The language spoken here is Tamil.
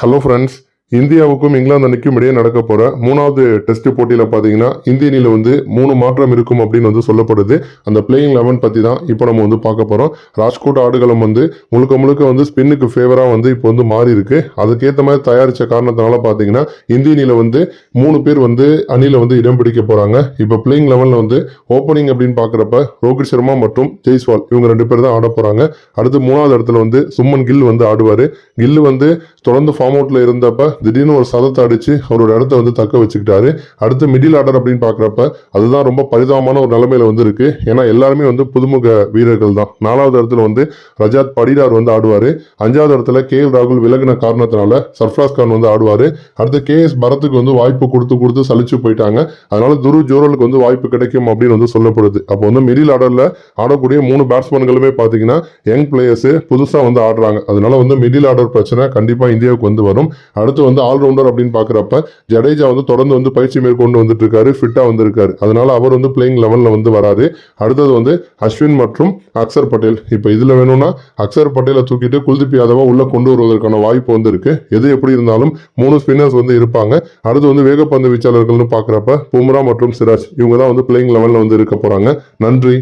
ஹலோ ஃப்ரெண்ட்ஸ் இந்தியாவுக்கும் இங்கிலாந்து அணிக்கும் இடையே நடக்க போகிற மூணாவது டெஸ்ட் போட்டியில் பார்த்தீங்கன்னா இந்திய அணியில் வந்து மூணு மாற்றம் இருக்கும் அப்படின்னு வந்து சொல்லப்படுது. அந்த பிளேயிங் லெவன் பற்றி தான் இப்போ நம்ம வந்து பார்க்க போகிறோம் ராஜ்கோட் ஆடுகளம் வந்து முழுக்க முழுக்க வந்து ஸ்பின்னுக்கு ஃபேவராக வந்து இப்போ வந்து மாறி இருக்கு. அதுக்கேற்ற மாதிரி தயாரித்த காரணத்தினால பார்த்தீங்கன்னா இந்திய அணியில் வந்து மூணு பேர் வந்து அணியில் வந்து இடம் பிடிக்க போகிறாங்க இப்போ பிளேயிங் லெவனில் வந்து ஓப்பனிங் அப்படின்னு பார்க்குறப்ப ரோஹித் சர்மா மற்றும் ஜெய்ஸ்வால் இவங்க ரெண்டு பேர் தான் ஆட போகிறாங்க அடுத்து மூணாவது இடத்துல வந்து சும்மன் கில் வந்து ஆடுவார். கில் வந்து தொடர்ந்து ஃபார்ம் அவுட்ல இருந்தப்ப திடீர்னு ஒரு சதத்தை அடிச்சு அவரோட இடத்த வந்து தக்க வச்சுக்கிட்டாரு. அடுத்து மிடில் ஆர்டர் அப்படின்னு பாக்குறப்ப அதுதான் ரொம்ப பரிதாபமான ஒரு நிலைமையில வந்து இருக்கு ஏன்னா எல்லாருமே வந்து புதுமுக வீரர்கள் தான். நாலாவது இடத்துல வந்து ரஜாத் படிடார் வந்து ஆடுவாரு. அஞ்சாவது இடத்துல கே எல் ராகுல் விலகின காரணத்தினால சர்ஃப்ராஸ் கான் வந்து ஆடுவாரு. அடுத்து கே எஸ் பரத்துக்கு வந்து வாய்ப்பு கொடுத்து கொடுத்து சலிச்சு போயிட்டாங்க. அதனால துரு ஜோரலுக்கு வந்து வாய்ப்பு கிடைக்கும் அப்படின்னு வந்து சொல்லப்படுது. அப்போ வந்து மிடில் ஆர்டர்ல ஆடக்கூடிய மூணு பேட்ஸ்மேன்களுமே பாத்தீங்கன்னா யங் பிளேயர்ஸ் புதுசா வந்து ஆடுறாங்க. அதனால வந்து மிடில் ஆர்டர் பிரச்சனை கண்டிப்பாக இந்தியாவுக்கு வந்து வரும். அடுத்து வந்து ஆல்ரவுண்டர் அப்படின்னு பார்க்குறப்ப ஜடேஜா வந்து தொடர்ந்து வந்து பயிற்சி மேற்கொண்டு வந்துட்டு இருக்காரு ஃபிட்டாக வந்திருக்காரு. அதனால அவர் வந்து பிளேயிங் லெவலில் வந்து வராரு அடுத்தது வந்து அஸ்வின் மற்றும் அக்சர் பட்டேல். இப்போ இதில் வேணும்னா அக்சர் பட்டேலை தூக்கிட்டு குல்தீப் யாதவா உள்ள கொண்டு வருவதற்கான வாய்ப்பு வந்து இருக்கு. எது எப்படி இருந்தாலும் மூணு ஸ்பின்னர்ஸ் வந்து இருப்பாங்க. அடுத்து வந்து வேகப்பந்து வீச்சாளர்கள்னு பார்க்குறப்ப பும்ரா மற்றும் சிராஜ் இவங்க தான் வந்து பிளேயிங் லெவலில் வந்து இருக்க போகிறாங்க நன்றி.